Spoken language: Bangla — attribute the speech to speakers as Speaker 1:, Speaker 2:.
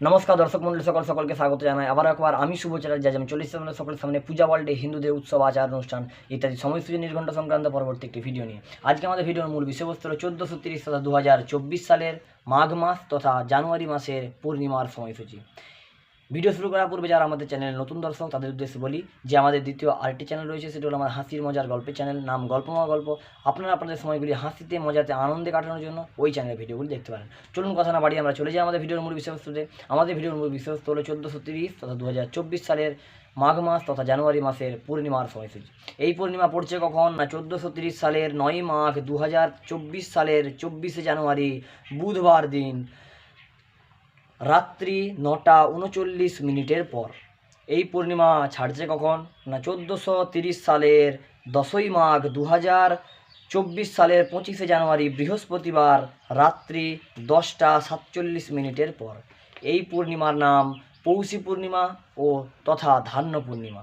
Speaker 1: নমস্কার দর্শক মন্ডলী, সকল সকলকে স্বাগত জানাই। আবার একবার আমি শুভ চ্যাটার্জি আজ আমি চল্লিশ সামনে সকলের সামনে পূজা ওয়ার্ল্ডে হিন্দুদের উৎসব, আচার, অনুষ্ঠান ইত্যাদি সময়সূচি নির্ঘণ্ট সংক্রান্ত পরবর্তী একটি ভিডিও নিয়ে। আজকে আমাদের ভিডিওর মূল বিষয়বস্তু হলো চোদ্দোশো তিরিশ তথা দু হাজার চব্বিশ সালের মাঘ মাস তথা জানুয়ারি মাসের পূর্ণিমার সময়সূচি। ভিডিও শুরু করার পূর্বে যারা আমাদের চ্যানেলে নতুন দর্শক, তাদের উদ্দেশ্যে বলি যে আমাদের দ্বিতীয় আরেকটি চ্যানেল রয়েছে, সেটি হলো আমার হাসির মজার গল্পের চ্যানেল, নাম গল্পমা গল্প। আপনারা আপনাদের সময়গুলি হাসিতে, মজাতে, আনন্দে কাটানোর জন্য ওই চ্যানেলের ভিডিওগুলি দেখতে পারেন। চলুন কথা না বাড়িয়ে আমরা চলে যাই আমাদের ভিডিওর মূল বিষয়বস্তুতে আমাদের ভিডিওর মূল বিষয়বস্তু হলো চোদ্দোশো তিরিশ তথা দু হাজার চব্বিশ সালের মাঘ মাস তথা জানুয়ারি মাসের পূর্ণিমার সময়সূচি। এই পূর্ণিমা পড়ছে কখন? না, চোদ্দোশো তিরিশ সালের নয় মাঘ দু হাজার চব্বিশ সালের চব্বিশে জানুয়ারি, বুধবার দিন। রাত্রি নটা উনচল্লিশ মিনিটের পর। এই পূর্ণিমা ছাড়ছে কখন? না, চোদ্দোশো তিরিশ সালের দশই মাঘ দু হাজার চব্বিশ সালের পঁচিশে জানুয়ারি বৃহস্পতিবার রাত্রি দশটা সাতচল্লিশ মিনিটের পর। এই পূর্ণিমার নাম পৌষী পূর্ণিমা ও তথা ধান্য পূর্ণিমা।